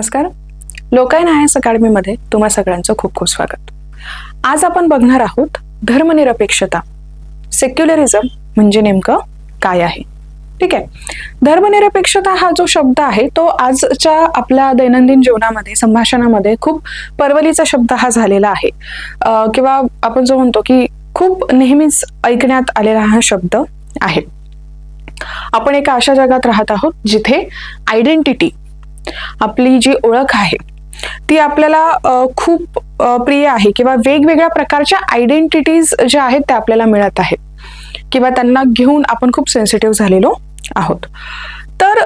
नमस्कार. लोकायन I S अकॅडमीमध्ये तुम्हा सगळ्यांचं खूप खूप स्वागत. आज आपण बघणार आहोत धर्मनिरपेक्षता. सेक्युलरिझम म्हणजे नेमकं काय आहे? ठीक आहे. धर्मनिरपेक्षता हा जो शब्द आहे तो आजच्या आपल्या दैनंदिन जीवनामध्ये संभाषणामध्ये खूप परवलीचा शब्द हा झालेला आहे. किंवा आपण जो म्हणतो की खूप नेहमीच ऐकण्यात आलेला हा शब्द आहे. आपण एका अशा जगात राहत आहोत जिथे आयडेंटिटी आपली जी ओळख आहे ती आपल्याला खूप प्रिय आहे किंवा वेगवेगळ्या प्रकारच्या आयडेंटिटीज ज्या आहेत त्या आपल्याला मिळत आहेत. किंवा त्यांना घेऊन आपण खूप सेन्सिटिव्ह झालेलो आहोत. तर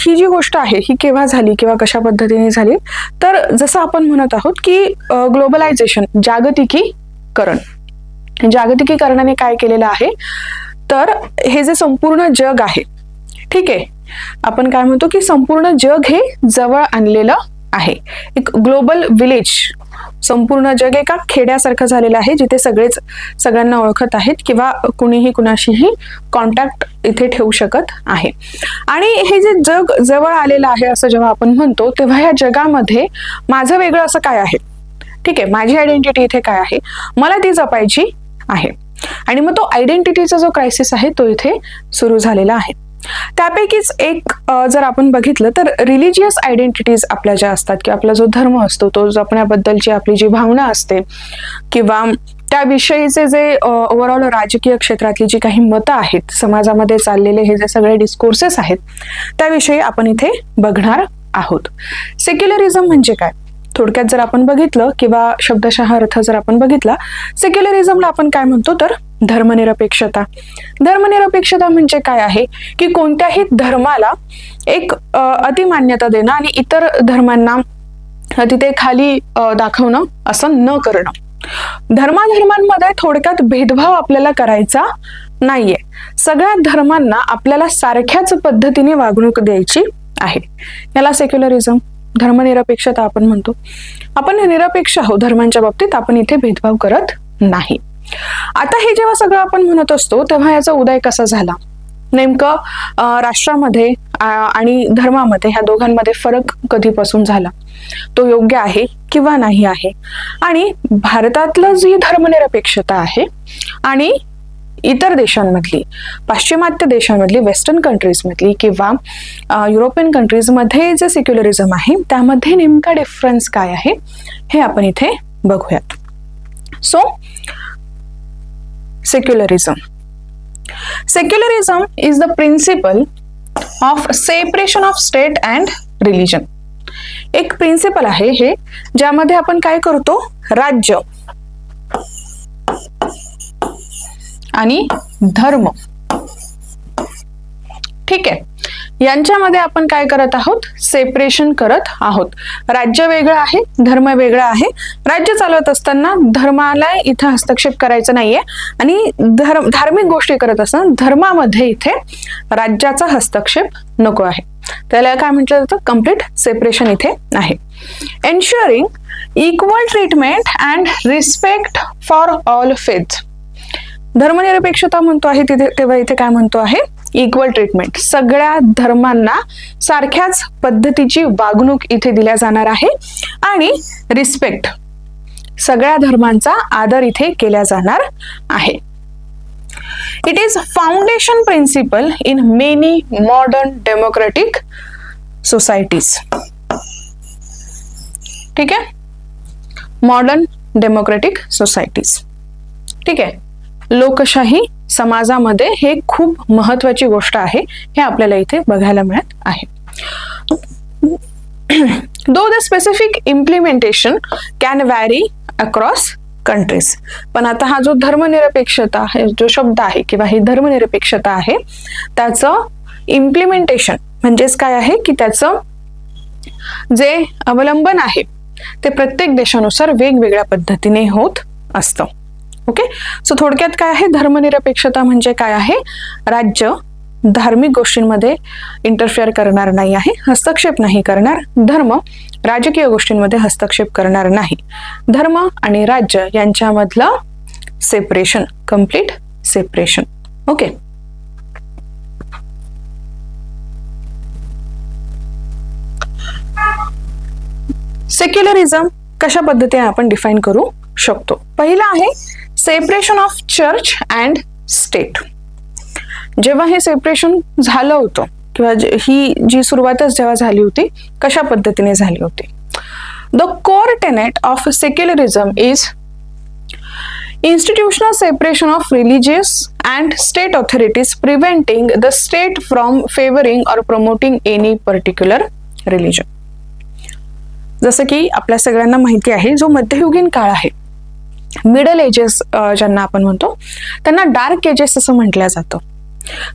ही जी गोष्ट आहे ही केव्हा झाली किंवा कशा पद्धतीने झाली तर जसं आपण म्हणत आहोत की ग्लोबलायझेशन जागतिकीकरण जागतिकीकरणाने काय केलेलं आहे? तर हे जे संपूर्ण जग आहे ठीक आहे आपण काय म्हणतो की संपूर्ण जग हे जवळ आणलेलं आहे. एक ग्लोबल विलेज संपूर्ण जग एका खेड्यासारखं झालेलं आहे जिथे सगळेच सगळ्यांना ओळखत आहेत किंवा कुणीही कुणाशीही कॉन्टॅक्ट इथे ठेवू शकत आहे. आणि हे जे जग जवळ आलेलं आहे असं जेव्हा आपण म्हणतो तेव्हा या जगामध्ये माझं वेगळं असं काय आहे? ठीक आहे माझी आयडेंटिटी इथे काय आहे? मला ती जपायची आहे. आणि मग तो आयडेंटिटीचा जो क्रायसिस आहे तो इथे सुरू झालेला आहे. त्यापैकीच एक जर आपण बघितलं तर रिलिजियस आयडेंटिटीज आपल्या ज्या असतात किंवा आपला जो धर्म असतो तो जपण्याबद्दलची आपली जी भावना असते किंवा त्याविषयीचे जे ओव्हरऑल राजकीय क्षेत्रातली जी काही मतं आहेत समाजामध्ये चाललेले हे जे सगळे डिस्कोर्सेस आहेत त्याविषयी आपण इथे बघणार आहोत. सेक्युलरिझम म्हणजे काय? थोडक्यात जर आपण बघितलं किंवा शब्दशः अर्थ जर आपण बघितला सेक्युलरिझमला आपण काय म्हणतो तर धर्मनिरपेक्षता. धर्मनिरपेक्षता म्हणजे काय आहे? की कोणत्याही धर्माला एक अतिमान्यता देणं आणि इतर धर्मांना तिथे खाली दाखवणं असं न करणं. धर्माधर्मांमध्ये थोडक्यात भेदभाव आपल्याला करायचा नाहीये. सगळ्या धर्मांना आपल्याला सारख्याच पद्धतीने वागणूक द्यायची आहे. याला सेक्युलरिझम धर्मनिरपेक्षता आपण म्हणतो. आपण निरपेक्ष आहोत धर्मांच्या बाबतीत आपण इथे भेदभाव करत नाही. आता हे जेव्हा सगळं आपण म्हणत असतो तेव्हा याचा उदय कसा झाला? नेमकं राष्ट्रामध्ये आणि धर्मामध्ये ह्या दोघांमध्ये फरक कधीपासून झाला? तो योग्य आहे किंवा नाही आहे? आणि भारतातलं जी धर्मनिरपेक्षता आहे आणि इतर देशांमधली पाश्चिमात्य देशांमधली वेस्टर्न कंट्रीजमधली किंवा युरोपियन कंट्रीजमध्ये जे सेक्युलरिझम आहे त्यामध्ये नेमका डिफरन्स काय आहे हे आपण इथे बघूयात. So secularism secularism is the principle of separation of state and religion एक प्रिन्सिपल आहे हे ज्यामध्ये आपण काय करतो? राज्य. आणि धर्म. ठीक आहे. यांच्यामध्ये आपण काय करत आहोत? सेपरेशन करत आहोत. राज्य वेगळं आहे धर्म वेगळा आहे. राज्य चालवत असताना धर्माला इथं हस्तक्षेप करायचा नाहीये. आणि धर्म धार्मिक गोष्टी करत असताना धर्मामध्ये इथे राज्याचा हस्तक्षेप नको आहे. त्याला काय म्हटलं जातं? कंप्लीट सेपरेशन इथे आहे. Ensuring equal treatment and respect for all faith धर्मनिरपेक्षता म्हणतो आहे तिथे तेव्हा इथे काय म्हणतो आहे? इक्वल ट्रीटमेंट सगळ्या धर्मांना सारख्याच पद्धतीची वागणूक इथे दिल्या जाणार आहे. आणि रिस्पेक्ट सगळ्या धर्मांचा आदर इथे केला जाणार आहे. It is foundation principle in many modern democratic societies ठीक आहे? मॉडर्न डेमोक्रेटिक सोसायटीज ठीक आहे? लोकशाही समाजामध्ये हे खूप महत्वाची गोष्ट आहे हे आपल्याला इथे बघायला मिळत आहे. Though the specific implementation can vary across countries पण आता हा जो धर्मनिरपेक्षता हे जो शब्द आहे किंवा ही धर्मनिरपेक्षता आहे त्याचं इम्प्लिमेंटेशन म्हणजेच काय आहे की त्याचं जे अवलंबन आहे ते प्रत्येक देशानुसार वेगवेगळ्या पद्धतीने होत असतं. ओके सो थोडक्यात काय आहे? धर्मनिरपेक्षता म्हणजे काय आहे? राज्य धार्मिक गोष्टींमध्ये इंटरफेअर करणार नाही आहे हस्तक्षेप नाही करणार. धर्म राजकीय गोष्टींमध्ये हस्तक्षेप करणार नाही. धर्म आणि राज्य यांच्यामधलं separation complete separation okay secularism कशा पद्धतीने आपण डिफाईन करू? शकतो. पहिला आहे separation of church and state जेव्हा हे सेपरेशन झालं होतं किंवा ही जी सुरुवातच जेव्हा झाली होती कशा पद्धतीने झाली होती? The core tenet of secularism is institutional separation of religious and state authorities preventing the state from favouring or promoting any particular religion जसं की आपल्या सगळ्यांना माहिती आहे जो मध्ययुगीन काळ आहे. मिडल एजेस ज्यांना आपण म्हणतो त्यांना डार्क एजेस असं म्हटलं जातं.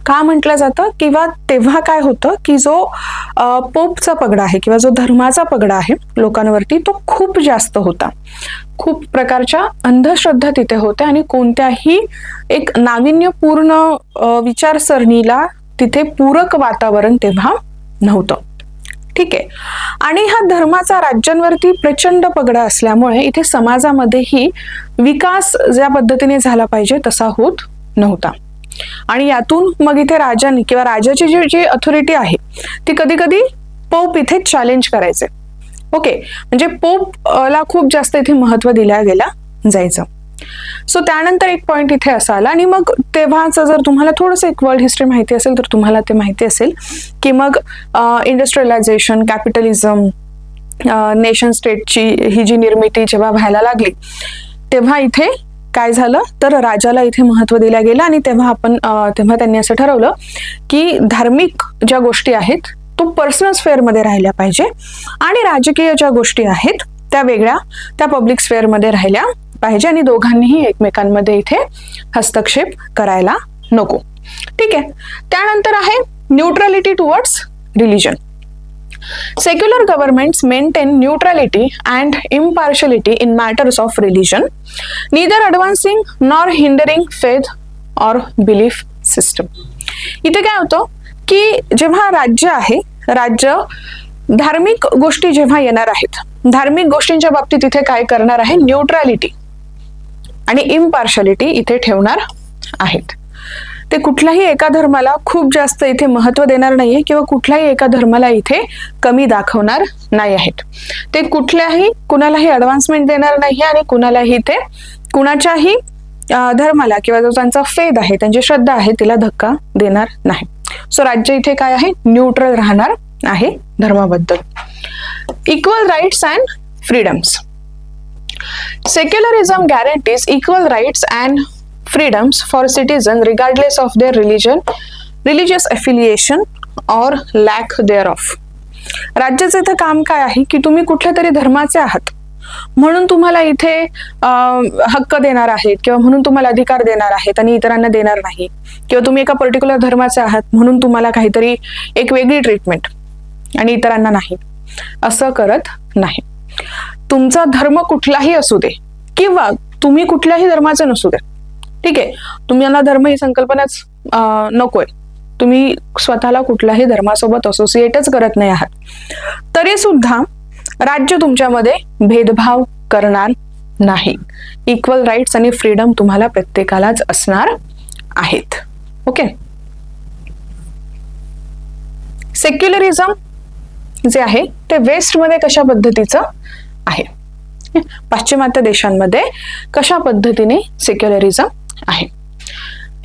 का म्हटलं जातं? किंवा तेव्हा काय होतं की जो पोपचा पगडा आहे किंवा जो धर्माचा पगडा आहे लोकांवरती तो खूप जास्त होता. खूप प्रकारच्या अंधश्रद्धा तिथे होत्या आणि कोणत्याही एक नाविन्यपूर्ण विचारसरणीला तिथे पूरक वातावरण तेव्हा नव्हतं. ठीक आहे. आणि हा धर्माचा राज्यांवरती प्रचंड पगडा असल्यामुळे इथे समाजामध्येही विकास ज्या पद्धतीने झाला पाहिजे तसा होत नव्हता. आणि यातून मग इथे राजांनी किंवा राजाची जी जी अथॉरिटी आहे ती कधी कधी पोप इथे चॅलेंज करायचे. ओके म्हणजे पोप ला खूप जास्त इथे महत्त्व दिल्या गेला जायचं. सो त्यानंतर एक पॉईंट इथे असा आला आणि मग तेव्हाचं जर तुम्हाला थोडंसं एक वर्ल्ड हिस्ट्री माहिती असेल तर तुम्हाला ते माहिती असेल की मग इंडस्ट्रियलायझेशन कॅपिटलिझम नेशन स्टेटची ही जी निर्मिती जेव्हा व्हायला लागली तेव्हा इथे काय झालं? तर राजाला इथे महत्त्व दिलं गेलं आणि तेव्हा आपण तेव्हा त्यांनी असं ठरवलं की धार्मिक ज्या गोष्टी आहेत तो पर्सनल स्फेअरमध्ये राहिल्या पाहिजे आणि राजकीय ज्या गोष्टी आहेत त्या वेगळ्या त्या पब्लिक स्फेअरमध्ये राहिल्या पाहिजे आणि दोघांनीही एकमेकांमध्ये इथे हस्तक्षेप करायला नको. ठीक आहे? त्यानंतर आहे neutrality towards religion Secular governments maintain neutrality and impartiality in matters of religion, neither advancing nor hindering faith or belief system. इथे काय होतं की जेव्हा राज्य आहे राज्य धार्मिक गोष्टी जेव्हा येणार आहेत धार्मिक गोष्टींच्या बाबतीत इथे काय करणार आहे? न्यूट्रॅलिटी आणि इम्पार्शालिटी इथे ठेवणार आहेत. ते कुठल्याही एका धर्माला खूप जास्त इथे महत्त्व देणार नाहीये किंवा कुठल्याही एका धर्माला इथे कमी दाखवणार नाही आहेत. ते कुठल्याही कुणालाही ऍडव्हान्समेंट देणार नाही आणि कुणालाही ते कुणाच्याही धर्माला किंवा जो त्यांचा फेद आहे त्यांची श्रद्धा आहे तिला धक्का देणार नाही. सो राज्य इथे काय आहे? न्यूट्रल राहणार आहे धर्माबद्दल. Equal rights and freedoms Secularism guarantees equal rights and freedoms for citizens regardless of their religion, religious affiliation or lack thereof. राज्याचं इथं काम काय आहे? की तुम्ही कुठल्या तरी धर्माचे आहात. म्हणून तुम्हाला इथे हक्क देणार आहेत किंवा म्हणून तुम्हाला अधिकार देणार आहेत आणि इतरांना देणार नाही. किंवा तुम्ही एका पर्टिक्युलर धर्माचे आहात म्हणून तुम्हाला काहीतरी एक वेगळी ट्रीटमेंट आणि इतरांना नाही. असं करत नाही. तुमचा धर्म कुठलाही असू दे किंवा तुम्ही कुठल्याही धर्माचे नसू दे. ठीक आहे? तुम्हाला धर्म ही संकल्पनाच नकोय. तुम्ही स्वतःला कुठल्याही धर्मासोबत असोसिएटच करत नाही आहात. तरी सुद्धा राज्य तुमच्यामध्ये भेदभाव करणार नाही. इक्वल राईट्स आणि फ्रीडम तुम्हाला प्रत्येकालाच असणार आहेत. ओके सेक्युलरिझम जे आहे ते वेस्टमध्ये कशा पद्धतीचं आहे. पाश्चिमात्य देशांमध्ये कशा पद्धतीने सेक्युलरिझम आहे?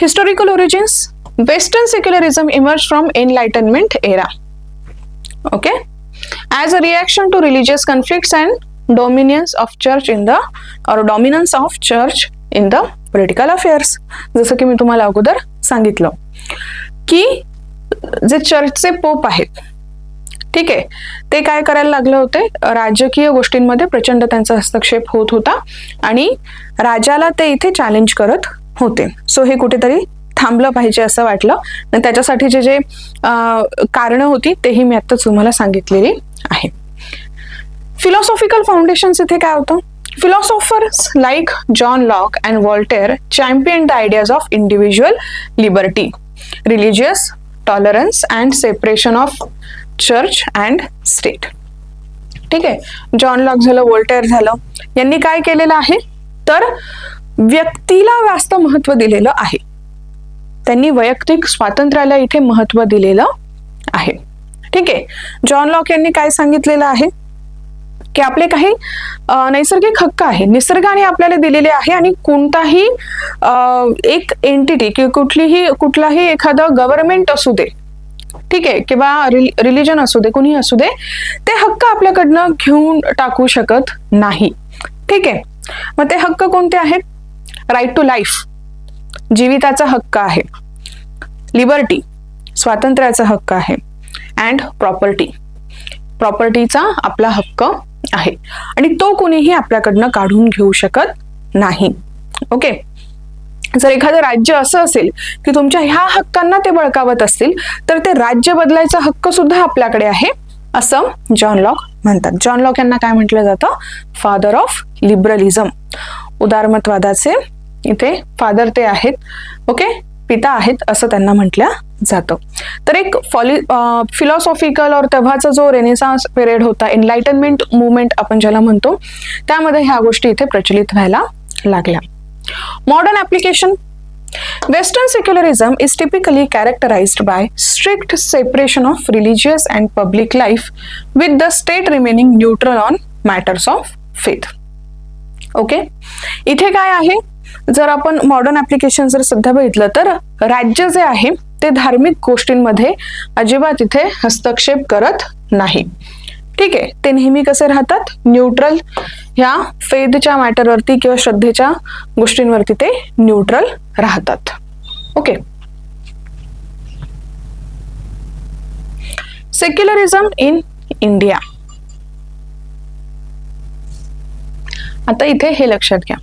Historical origins western secularism emerge from Enlightenment era okay as a reaction to religious conflicts and dominions of church in the और dominance of church in the political affairs जसं की मी तुम्हाला अगोदर सांगितलं की जे चर्चचे पोप आहेत ठीक आहे. ते काय करायला लागले होते? राजकीय गोष्टींमध्ये प्रचंड त्यांचा हस्तक्षेप होत होता आणि राजाला ते इथे चॅलेंज करत होते. सो हे कुठेतरी थांबलं पाहिजे असं वाटलं. आणि त्याच्यासाठी जे जे कारणं होती तेही मी आत्ताच तुम्हाला सांगितलेली आहे. फिलॉसॉफिकल फाउंडेशन्स इथे काय होतं? Philosophers like John Locke and Voltaire champion the ideas of individual liberty religious tolerance and separation of church and state. ठीक आहे. जॉन लॉक झालं वोल्टेअर झालं. यांनी काय केलेलं आहे? तर व्यक्तीला जास्त महत्त्व दिलेलं आहे. त्यांनी वैयक्तिक स्वातंत्र्याला इथे महत्त्व दिलेलं आहे. ठीक आहे. जॉन लॉक यांनी काय सांगितलेलं आहे? की आपले काही नैसर्गिक हक्क आहे निसर्गाने आपल्याला दिलेले आहे आणि कोणताही एक एंटिटी किंवा कुठलीही कुठलाही एखादं गव्हर्नमेंट असू दे ठीक आहे किंवा रिलिजन असू दे कुणी असू दे ते हक्क आपल्याकडनं घेऊन टाकू शकत नाही. ठीक आहे मग ते हक्क कोणते आहेत? राईट टू लाईफ जीविताचा हक्क आहे. लिबर्टी स्वातंत्र्याचा हक्क आहे. अँड प्रॉपर्टी प्रॉपर्टीचा आपला हक्क आहे. आणि तो कुणीही आपल्याकडनं काढून घेऊ शकत नाही. ओके जर एखादं राज्य असं असेल की तुमच्या ह्या हक्कांना ते बळकावत असतील तर ते राज्य बदलायचा हक्क सुद्धा आपल्याकडे आहे असं जॉन लॉक म्हणतात. जॉन लॉक यांना काय म्हटलं जातं? फादर ऑफ लिबरलिझम उदारमतवादाचे इथे फादर ते आहेत ओके पिता आहेत असं त्यांना म्हटलं जातं. तर एक फॉली फिलॉसॉफिकल और तेव्हाचा जो रेनेसान्स पिरियड होता एनलाइटनमेंट मुवमेंट आपण ज्याला म्हणतो त्यामध्ये ह्या गोष्टी इथे प्रचलित व्हायला लागल्या. Modern application Western secularism is typically characterized by strict separation of religious and public life, with the state remaining neutral on matters of faith. Okay इथे काय आहे जर आपण मॉडर्न ऍप्लिकेशन जर सध्या बघितलं तर राज्य जे आहे ते धार्मिक गोष्टींमध्ये अजिबात इथे हस्तक्षेप करत नाही ठीक आहे. ते नेहमी कसे राहतात? न्यूट्रल ह्या फेदच्या मॅटरवरती किंवा श्रद्धेच्या गोष्टींवरती ते न्यूट्रल राहतात. ओके सेक्युलरिझम इन इंडिया आता इथे हे लक्षात घ्या.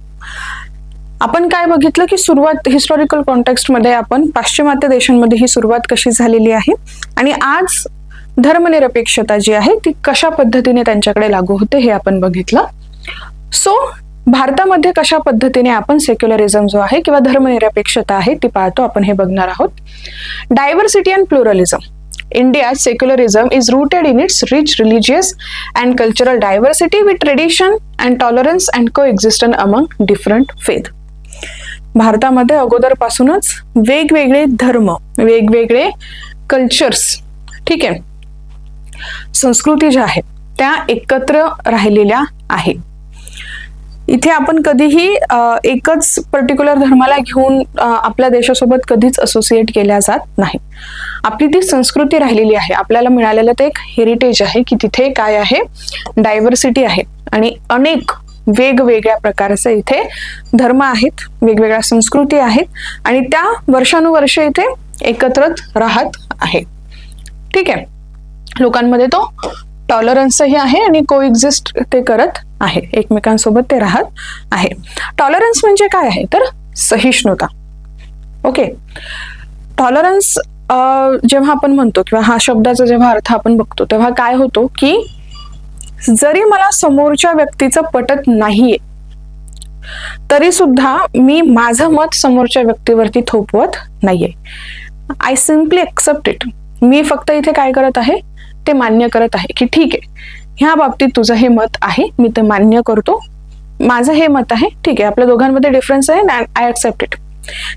आपण काय बघितलं की सुरुवात हिस्टॉरिकल कॉन्टेक्स्टमध्ये आपण पाश्चिमात्य देशांमध्ये ही सुरुवात कशी झालेली आहे? आणि आज धर्मनिरपेक्षता जी आहे ती कशा पद्धतीने त्यांच्याकडे लागू होते हे आपण बघितलं. सो भारतामध्ये कशा पद्धतीने आपण सेक्युलरिझम जो आहे किंवा धर्मनिरपेक्षता आहे ती पाहतो आपण हे बघणार आहोत. Diversity and pluralism India secularism is rooted in its rich religious and cultural diversity with tradition and tolerance and coexistent among different faith भारतामध्ये अगोदरपासूनच वेगवेगळे धर्म वेगवेगळे कल्चर्स ठीक आहे संस्कृती ज्या आहेत त्या एकत्र राहिलेल्या आहेत. इथे आपण कधीही एकच पर्टिक्युलर धर्माला घेऊन आपल्या देशासोबत कधीच असोसिएट केल्या जात नाही. आपली ती संस्कृती राहिलेली आहे. आपल्याला मिळालेलं ते एक हेरिटेज आहे की तिथे काय आहे? डायव्हर्सिटी आहे. आणि अनेक वेगवेगळ्या प्रकारचे इथे धर्म आहेत वेगवेगळ्या संस्कृती आहेत आणि त्या वर्षानुवर्ष इथे एकत्रच राहत आहेत. ठीक आहे? लोकांमध्ये तो टॉलरन्सही आहे आणि को एक्झिस्ट ते करत आहे. एकमेकांसोबत ते राहत आहे. टॉलरन्स म्हणजे काय आहे? तर सहिष्णुता. ओके टॉलरन्स जेव्हा आपण म्हणतो किंवा हा शब्दाचा जेव्हा अर्थ आपण बघतो तेव्हा काय होतो की जरी मला समोरच्या व्यक्तीचं पटत नाहीये तरी सुद्धा मी माझं मत समोरच्या व्यक्तीवरती थोपवत नाहीये. आय सिम्पली एक्सेप्ट इट मी फक्त इथे काय करत आहे? ते मान्य करत आहे की ठीक आहे. ह्या बाबतीत तुझं हे मत आहे मी ते मान्य करतो. माझं हे मत आहे ठीक आहे आपल्या दोघांमध्ये डिफरन्स आहे आय ऍक्सेप्ट इट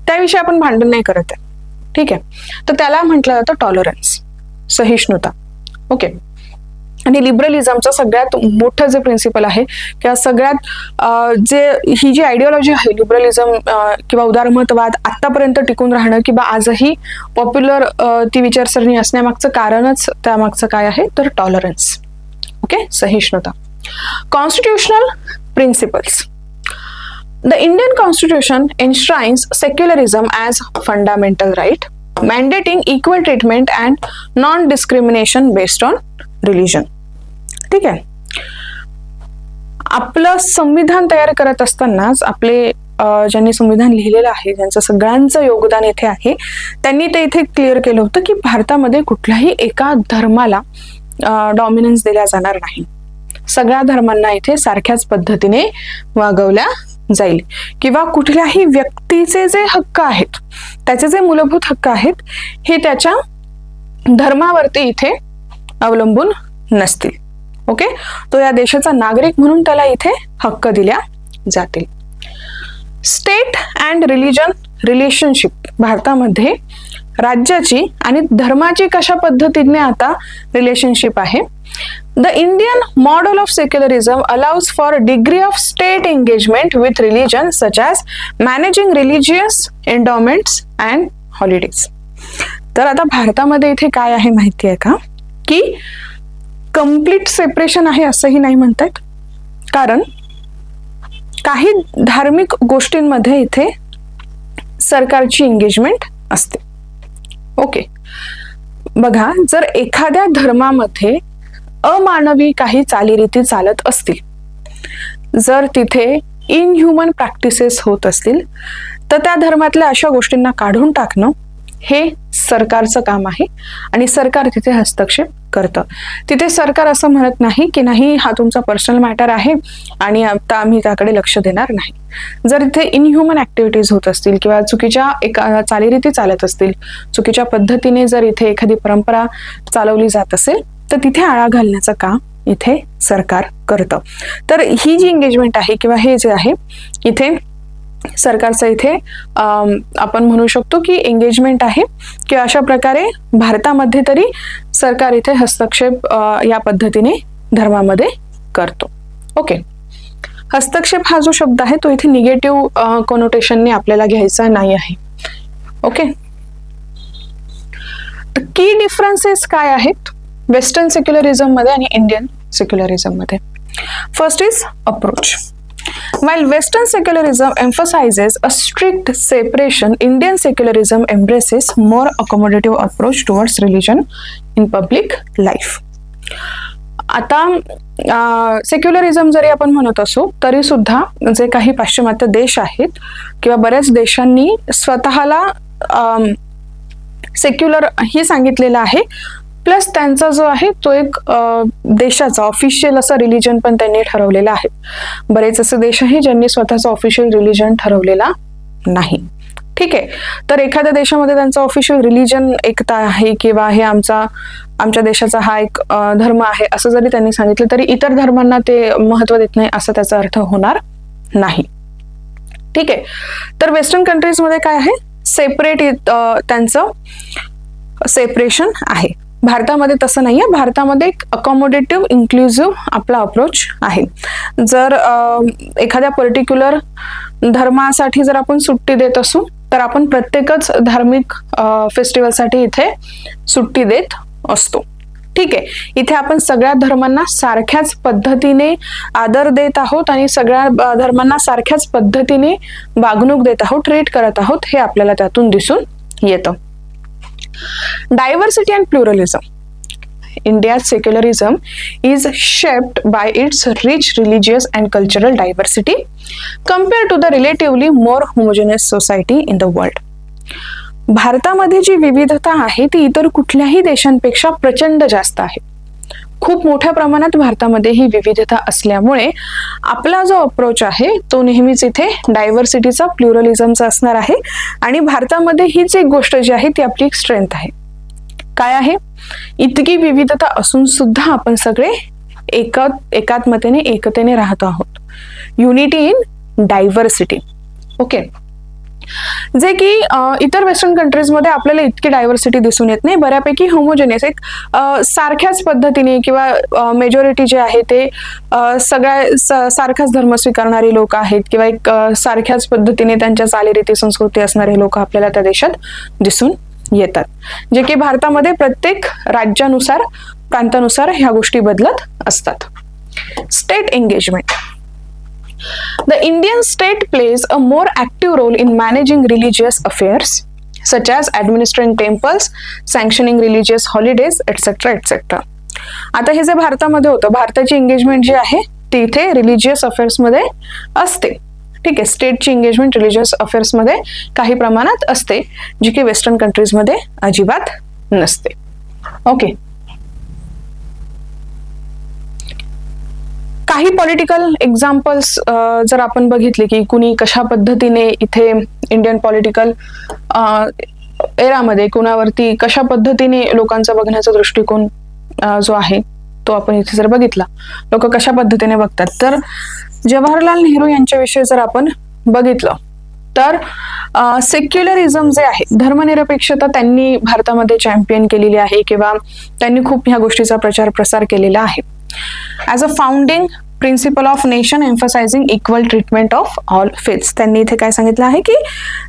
त्याविषयी आपण भांडण नाही करत आहे. ठीक आहे. तर त्याला म्हटलं जातं टॉलरन्स सहिष्णुता. ओके आणि लिबरलिझमचं सगळ्यात मोठं जे प्रिन्सिपल आहे किंवा सगळ्यात जे ही जी आयडिओलॉजी आहे लिबरलिझम किंवा उदारमतवाद आतापर्यंत टिकून राहणं किंवा आजही पॉप्युलर ती विचारसरणी असण्यामागचं कारणच त्यामागचं काय आहे? तर टॉलरन्स ओके सहिष्णुता. Constitutional principles the Indian constitution enshrines secularism as fundamental right, mandating equal treatment and non-discrimination based on religion. ठीक आहे. आपलं संविधान तयार करत असतानाच आपले ज्यांनी संविधान लिहिलेलं आहे ज्यांचं सगळ्यांचं योगदान इथे आहे त्यांनी ते इथे क्लिअर केलं होतं की भारतामध्ये कुठल्याही एका धर्माला डॉमिनन्स दिला जाणार नाही. सगळ्या धर्मांना इथे सारख्याच पद्धतीने वागवल्या जाईल. किंवा कुठल्याही व्यक्तीचे जे हक्क आहेत त्याचे जे मूलभूत हक्क आहेत हे त्याच्या धर्मावरती इथे अवलंबून नसतील. ओके? तो या देशाचा नागरिक म्हणून त्याला इथे हक्क दिल्या जातील. स्टेट अँड रिलिजन रिलेशनशिप भारतामध्ये राज्याची आणि धर्माची कशा पद्धतीने आता रिलेशनशिप आहे? The Indian model of secularism allows for degree of state engagement with religion such as managing religious endowments and holidays तर आता भारतामध्ये इथे काय आहे माहिती आहे का? की कंप्लीट सेपरेशन आहे असंही नाही म्हणतात कारण काही धार्मिक गोष्टींमध्ये इथे सरकारची एंगेजमेंट असते. ओके बघा जर एखाद्या धर्मामध्ये अमानवी काही चालीरीती चालत असतील जर तिथे इनह्युमन प्रॅक्टिसेस होत असतील तर त्या धर्मातल्या अशा गोष्टींना काढून टाकणं हे सरकारचं काम आहे आणि सरकार तिथे हस्तक्षेप करतं. तिथे सरकार असं म्हणत नाही की नाही हा तुमचा पर्सनल मॅटर आहे आणि आता आम्ही त्याकडे लक्ष देणार नाही. जर इथे इनह्युमन ऍक्टिव्हिटीज होत असतील किंवा चुकीच्या एका चालीरीती चालत असतील चुकीच्या पद्धतीने जर इथे एखादी परंपरा चालवली जात असेल तर तिथे आळा घालण्याचं काम इथे सरकार करतं. तर ही जी एंगेजमेंट आहे किंवा हे जे आहे इथे सरकारचं इथे आपण म्हणू शकतो की एंगेजमेंट आहे किंवा अशा प्रकारे भारतामध्ये तरी सरकार इथे हस्तक्षेप या पद्धतीने धर्मामध्ये करतो. ओके. हस्तक्षेप हा जो शब्द आहे तो इथे निगेटिव्ह कोनोटेशनने आपल्याला घ्यायचा नाही आहे. ओके. की डिफरन्सेस काय आहेत? वेस्टर्न सेक्युलरिझममध्ये आणि Indian सेक्युलरिझममध्ये. First is approach While Western secularism emphasizes a strict separation, Indian secularism embraces more accommodative approach towards religion in public life. आता सेक्युलरिझम जरी आपण म्हणत असू तरी सुद्धा जे काही पाश्चिमात्य देश आहेत किंवा बऱ्याच देशांनी स्वतःला सेक्युलर ही सांगितलेलं आहे प्लस त्यांचा जो आहे तो एक देशाचा ऑफिशियल असं रिलिजन पण त्यांनी ठरवलेला आहे. बरेच असे देश आहे ज्यांनी स्वतःचा ऑफिशियल रिलिजन ठरवलेला नाही. ठीक आहे. तर एखाद्या देशामध्ये त्यांचा ऑफिशियल रिलिजन एकता आहे किंवा हे आमचा आमच्या देशाचा हा एक धर्म आहे असं जरी त्यांनी सांगितलं तरी इतर धर्मांना ते महत्त्व देत नाही असं त्याचा अर्थ होणार नाही. ठीक आहे. तर वेस्टर्न कंट्रीजमध्ये काय आहे? सेपरेट त्यांचं सेपरेशन आहे. भारतामध्ये तसं नाही आहे भारतामध्ये एक अकॉमोडेटिव्ह इन्क्लुझिव्ह आपला अप्रोच आहे. जर एखाद्या पर्टिक्युलर धर्मासाठी जर आपण सुट्टी देत असू तर आपण प्रत्येकच धार्मिक फेस्टिवलसाठी इथे सुट्टी देत असतो. ठीक आहे. इथे आपण सगळ्या धर्मांना सारख्याच पद्धतीने आदर देत आहोत आणि सगळ्या धर्मांना सारख्याच पद्धतीने वागणूक देत आहोत ट्रीट करत आहोत हे आपल्याला त्यातून दिसून येतं. Diversity and pluralism. India's secularism is shaped by its rich religious and cultural diversity compared to the relatively more homogeneous society in the world. भारतामध्ये जी विविधता आहे ती इतर कुठल्याही देशांपेक्षा प्रचंड जास्त आहे खूप मोठ्या प्रमाणात भारतामध्ये ही विविधता असल्यामुळे आपला जो अप्रोच आहे तो नेहमीच इथे डायव्हर्सिटीचा प्लुरलिझमचा असणार आहे. आणि भारतामध्ये हीच एक गोष्ट जी आहे ती आपली एक स्ट्रेंथ आहे. काय आहे? इतकी विविधता असून सुद्धा आपण सगळे एका एकात्मतेने एकतेने राहतो आहोत. युनिटी इन डायव्हर्सिटी ओके जे की इतर वेस्टर्न कंट्रीजमध्ये आपल्याला इतकी डायव्हर्सिटी दिसून येत नाही. बऱ्यापैकी होमोजेनियस एक सारख्याच पद्धतीने किंवा मेजॉरिटी जे आहे ते सगळ्या सारखाच धर्म स्वीकारणारी लोक आहेत किंवा एक सारख्याच पद्धतीने त्यांच्या चालीरीती संस्कृती असणारे लोक आपल्याला त्या देशात दिसून येतात. जे की भारतामध्ये प्रत्येक राज्यानुसार प्रांतानुसार ह्या गोष्टी बदलत असतात. State engagement The Indian state plays a more active role in managing religious affairs, such as administering temples, sanctioning religious holidays, etc. etc. आता हे जे भारतामध्ये होतं भारताची एंगेजमेंट जी आहे ती इथे रिलिजियस अफेअर्समध्ये असते ठीक आहे स्टेटची एंगेजमेंट रिलिजियस अफेअर्समध्ये काही प्रमाणात असते जी की वेस्टर्न कंट्रीजमध्ये अजिबात नसते ओके काही पॉलिटिकल एक्झाम्पल्स जर आपण बघितले की कुणी कशा पद्धतीने इथे इंडियन पॉलिटिकल एरामध्ये कुणावरती कशा पद्धतीने लोकांचा बघण्याचा दृष्टिकोन जो आहे तो आपण इथे जर बघितला लोक कशा पद्धतीने बघतात. तर जवाहरलाल नेहरू यांच्याविषयी जर आपण बघितलं तर सेक्युलरिझम जे आहे धर्मनिरपेक्षता त्यांनी भारतामध्ये चॅम्पियन केलेली आहे किंवा त्यांनी खूप ह्या गोष्टीचा प्रचार प्रसार केलेला आहे. As a founding principle of nation emphasising equal treatment of all faiths त्यांनी इथे काय सांगितलं आहे की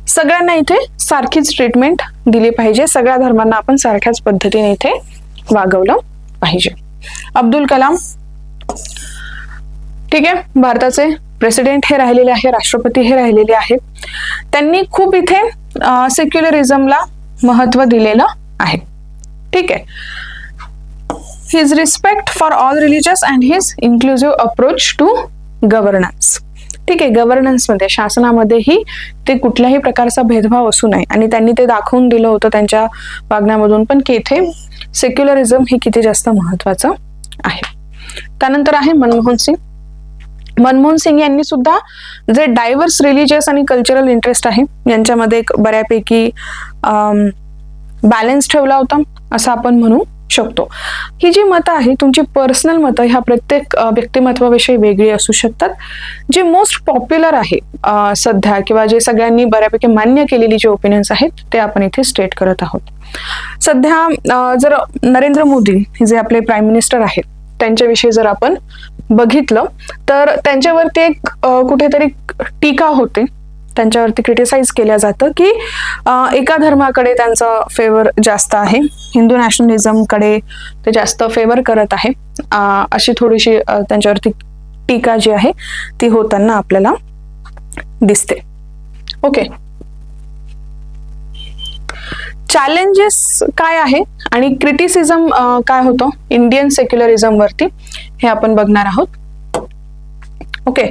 सगळ्यांना इथे सारखीच ट्रीटमेंट दिली पाहिजे. सगळ्या धर्मांना आपण सारख्याच पद्धतीने इथे वागवलं पाहिजे. अब्दुल कलाम ठीक आहे भारताचे प्रेसिडेंट हे राहिलेले आहे राष्ट्रपती हे राहिलेले आहेत. त्यांनी खूप इथे सेक्युलरिझमला महत्त्व दिलेलं आहे. ठीक आहे. His respect for all religious and his inclusive approach to governance ठीक आहे गव्हर्नन्समध्ये शासनामध्येही ते कुठल्याही प्रकारचा भेदभाव असू नये. आणि त्यांनी ते दाखवून दिलं होतं त्यांच्या वागण्यामधून. पण की इथे सेक्युलरिझम हे किती जास्त महत्वाचं आहे. त्यानंतर आहे मनमोहन सिंग. मनमोहन सिंग यांनी सुद्धा जे डायव्हर्स रिलिजियस आणि कल्चरल इंटरेस्ट आहे यांच्यामध्ये एक बऱ्यापैकी बॅलन्स ठेवला होता असं आपण म्हणू शकतो. ही जी मतं आहे तुमची पर्सनल मतं ह्या प्रत्येक व्यक्तिमत्वाविषयी वेगळी असू शकतात. जे मोस्ट पॉप्युलर आहे सध्या किंवा जे सगळ्यांनी बऱ्यापैकी मान्य केलेली जे ओपिनियन्स आहेत ते आपण इथे स्टेट करत आहोत. सध्या जर नरेंद्र मोदी हे जे आपले प्राईम मिनिस्टर आहेत त्यांच्याविषयी जर आपण बघितलं तर त्यांच्यावरती एक कुठेतरी टीका होते. त्यांच्यावरती क्रिटिसाइज केलं जातं की एका धर्माकडे त्यांचा फेवर जास्त आहे. हिंदू नॅशनलिझमकडे ते जास्त फेवर करत आहे. अशी थोडीशी त्यांच्यावरती टीका जी आहे ती होताना आपल्याला दिसते. ओके चॅलेंजेस काय आहे आणि क्रिटिसिझम काय होतं? इंडियन सेक्युलरिझम वरती हे आपण बघणार आहोत. Okay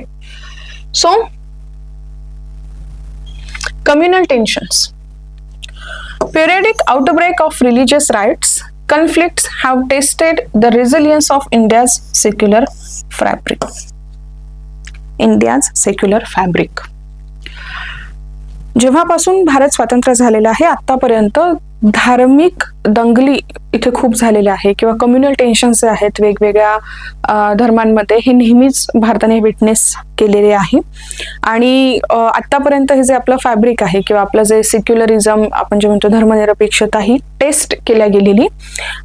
so communal tensions. Periodic outbreak of religious riots, conflicts have tested the resilience of India's secular fabric. India's secular fabric. जेव्हापासून भारत स्वतंत्र झालेला आहे आतापर्यंत धार्मिक दंगली इथे खूप झालेल्या आहे किंवा कम्युनल टेन्शन्स जे आहेत वेगवेगळ्या धर्मांमध्ये हे नेहमीच भारताने विटनेस केलेले आहे. आणि आत्तापर्यंत आतापर्यंत हे जे आपलं फॅब्रिक आहे किंवा आपलं जे सेक्युलरिझम आपण जे म्हणतो धर्मनिरपेक्षता ही टेस्ट केल्या गेलेली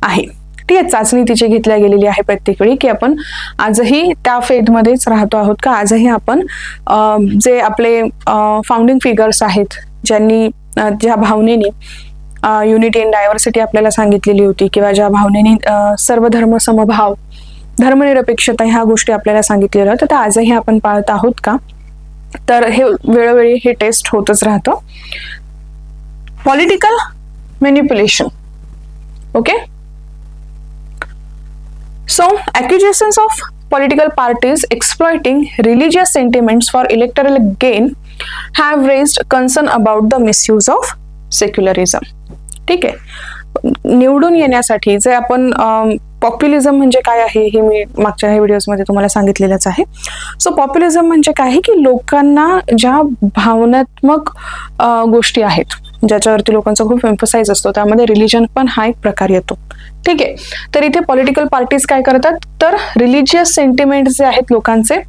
आहे. ठीक आहे चाचणी तिची घेतल्या गेलेली आहे प्रत्येक वेळी की आपण आजही त्या फेजमध्येच राहतो आहोत का? आजही आपण जे आपले फाउंडिंग फिगर्स आहेत ज्यांनी ज्या भावनेने युनिटी इन डायव्हर्सिटी आपल्याला सांगितलेली होती किंवा ज्या भावनेने सर्व धर्म समभाव धर्मनिरपेक्षता ह्या गोष्टी आपल्याला सांगितलेल्या होत्या. तर आजही आपण पाळत आहोत का? तर हे वेळोवेळी हे टेस्ट होतच राहतं. Political manipulation okay so accusation of political parties exploiting religious sentiments for electoral gain have raised concern about the misuse of secularism ठीक आहे. निवडून येण्यासाठी जे आपण पॉप्युलिझम म्हणजे काय आहे हे मी मागच्या व्हिडिओजमध्ये तुम्हाला सांगितलेलंच आहे. सो पॉप्युलिझम म्हणजे काय आहे की लोकांना ज्या भावनात्मक गोष्टी आहेत ज्याच्यावरती लोकांचा खूप एम्फसाइज असतो त्यामध्ये रिलिजन पण हा एक प्रकार येतो. ठीक आहे. तर इथे पॉलिटिकल पार्टीज काय करतात? तर रिलिजियस सेंटिमेंट जे आहेत लोकांचे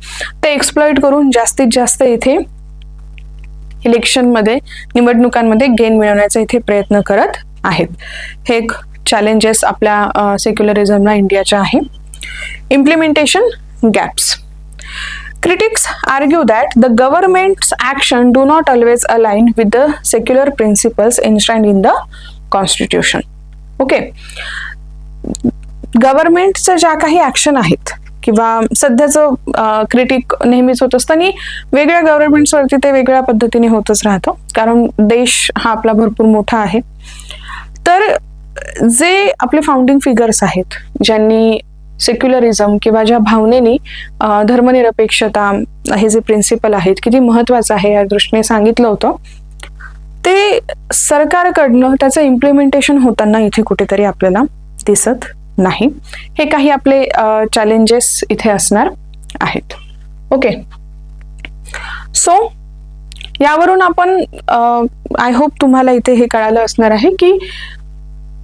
ते एक्सप्लॉइट करून जास्तीत जास्त इथे इलेक्शनमध्ये निवडणुकांमध्ये गेन मिळवण्याचा इथे प्रयत्न करत आहेत. हे एक चॅलेंजेस आपल्या सेक्युलरिझमला इंडियाच्या आहे. Implementation gaps Critics argue that the government's action do not always align with the secular principles enshrined in the constitution. Okay गव्हर्नमेंटचं ज्या काही ॲक्शन आहेत किंवा सध्याचं क्रिटिक नेहमीच होत असतं आणि वेगळ्या गव्हर्नमेंट्सवरती ते वेगळ्या पद्धतीने होतच राहतं. कारण देश हा आपला भरपूर मोठा आहे. तर जे आपले फाउंडिंग फिगर्स आहेत ज्यांनी सेक्युलरिझम किंवा ज्या भावनेने धर्मनिरपेक्षता हे जे प्रिन्सिपल आहेत किती महत्वाचं आहे या दृष्टीने सांगितलं होतं ते सरकारकडनं त्याचं इम्प्लिमेंटेशन होताना इथे कुठेतरी आपल्याला दिसत नाही. हे काही आपले चॅलेंजेस इथे असणार आहेत. ओके सो यावरून आपण आय होप तुम्हाला इथे हे कळालं असणार आहे की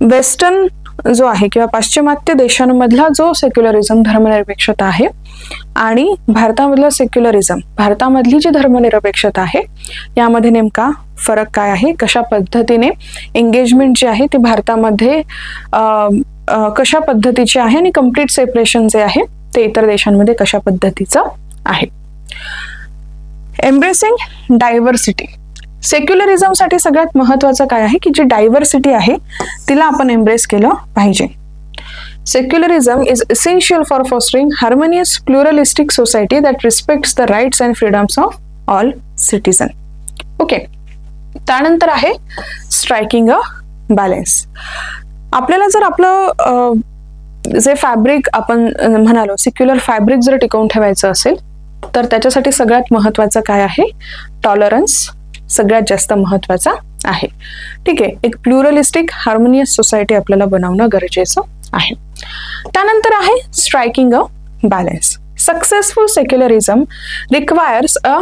वेस्टर्न जो आहे किंवा पाश्चिमात्य देशांमधला जो सेक्युलरिझम धर्मनिरपेक्षता आहे आणि भारतामधलं सेक्युलरिझम भारतामधली जी धर्मनिरपेक्षता आहे यामध्ये नेमका फरक काय आहे कशा पद्धतीने एंगेजमेंट जी आहे ती भारतामध्ये कशा पद्धतीची आहे आणि कंप्लीट सेपरेशन जे आहे ते इतर देशांमध्ये कशा पद्धतीचं आहे. एम्ब्रेसिंग डायव्हर्सिटी सेक्युलरिझमसाठी सगळ्यात महत्वाचं काय आहे की जी डायव्हर्सिटी आहे तिला आपण एम्ब्रेस केलं पाहिजे. Secularism is essential for fostering harmonious pluralistic society that respects the rights and freedoms of all citizen okay त्यानंतर आहे स्ट्रायकिंग अ बॅलेन्स आपल्याला जर आपलं जे फॅब्रिक आपण म्हणालो सिक्युलर फॅब्रिक जर टिकवून ठेवायचं असेल तर त्याच्यासाठी सगळ्यात महत्वाचं काय आहे? टॉलरन्स सगळ्यात जास्त महत्त्वाचा आहे. ठीक आहे एक प्लुरलिस्टिक हार्मोनियस सोसायटी आपल्याला बनवणं गरजेचं आहे. त्यानंतर आहे striking a balance successful secularism requires a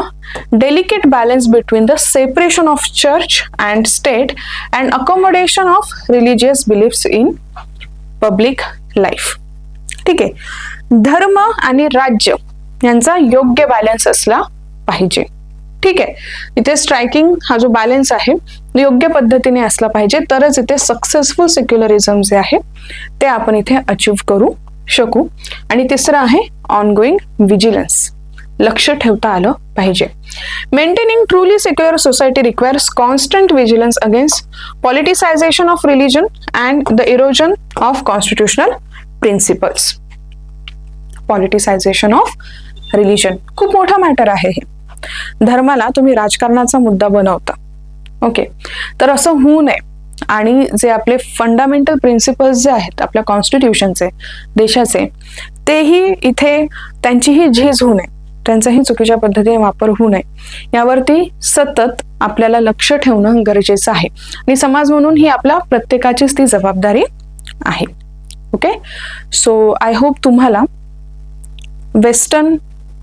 delicate balance between the separation of church and state and accommodation of religious beliefs in public life ठीक आहे धर्म आणि राज्य यांचा योग्य बॅलन्स असला पाहिजे. ठीक आहे? इथे स्ट्रायकिंग हा जो बॅलन्स आहे योग्य पद्धतीने असला पाहिजे. तरच इथे सक्सेसफुल सेक्युलरिझम जे आहे ते आपण इथे अचीव्ह करू शकू. आणि तिसरं आहे ऑनगोईंग विजिलन्स लक्ष ठेवता आलं पाहिजे. Maintaining truly secular society requires constant vigilance against politicisation of religion and the erosion of constitutional principles politicisation of religion. खूप मोठा मॅटर आहे हे. धर्माला तुम्ही राजकारणाचा मुद्दा बनवता. ओके. तर असं होऊ नये. आणि जे आपले फंडामेंटल प्रिन्सिपल्स जे आहेत आपल्या कॉन्स्टिट्यूशनचे देशाचे तेही इथे त्यांचीही झेज होऊ नये. त्यांचाही चुकीच्या पद्धतीने वापर होऊ नये. यावरती सतत आपल्याला लक्ष ठेवणं गरजेचं आहे. आणि समाज म्हणून ही आपल्या प्रत्येकाचीच ती जबाबदारी आहे. ओके? सो आय होप तुम्हाला western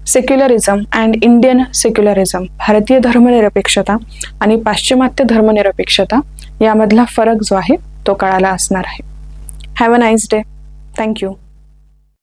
secularism and Indian secularism भारतीय धर्मनिरपेक्षता आणि पाश्चिमात्य धर्मनिरपेक्षता यामधला फरक जो आहे तो कळाला असणार आहे. Have a nice day thank you